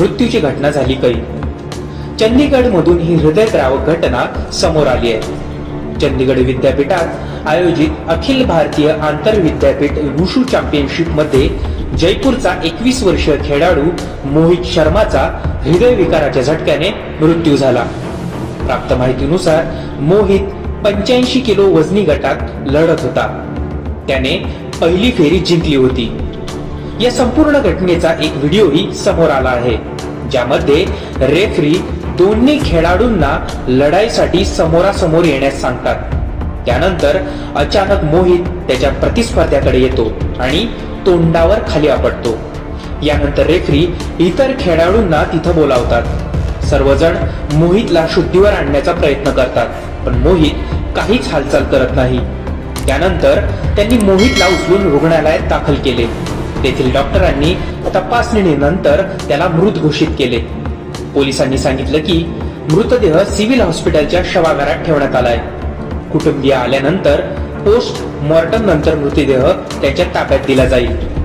मृत्यूची घटना झाली काही चंदीगडमधून ही हृदयद्रावक घटना समोर आली आहे. चंदीगड विद्यापीठात आयोजित अखिल भारतीय आंतरविद्यापीठ वुशू चॅम्पियनशिपमध्ये जयपूरचा एकवीस वर्षीय खेळाडू मोहित शर्माचा हृदयविकाराच्या झटक्याने मृत्यू झाला. प्राप्त माहितीनुसार मोहित पंच्याऐंशी किलो वजनी गटात लढत होता. त्याने पहिली फेरी जिंकली होती. या संपूर्ण घटनेचा एक व्हिडिओही समोर आला आहे ज्यामध्ये रेफरी दोन्ही खेळाडूंना लढाईसाठी समोरासमोर येण्यास सांगतात. त्यानंतर अचानक मोहित त्याच्या प्रतिस्पर्ध्याकडे येतो आणि तोंडावर खाली आपटतो. यानंतर रेफरी इतर खेळाडूंना तिथं बोलावतात. सर्वजण मोहितला शुद्धीवर आणण्याचा प्रयत्न करतात पण मोहित काहीच हालचाल करत नाही. त्यानंतर त्यांनी मोहितला उचलून रुग्णालयात दाखल केले. तेथील डॉक्टरांनी तपासणीनंतर त्याला मृत घोषित केले. पोलिसांनी सांगितलं की मृतदेह सिव्हिल हॉस्पिटलच्या शवागारात ठेवण्यात आलाय. कुटुंबीय आल्यानंतर पोस्ट मॉर्टम नंतर मृतदेह त्याच्या ताब्यात दिला जाईल.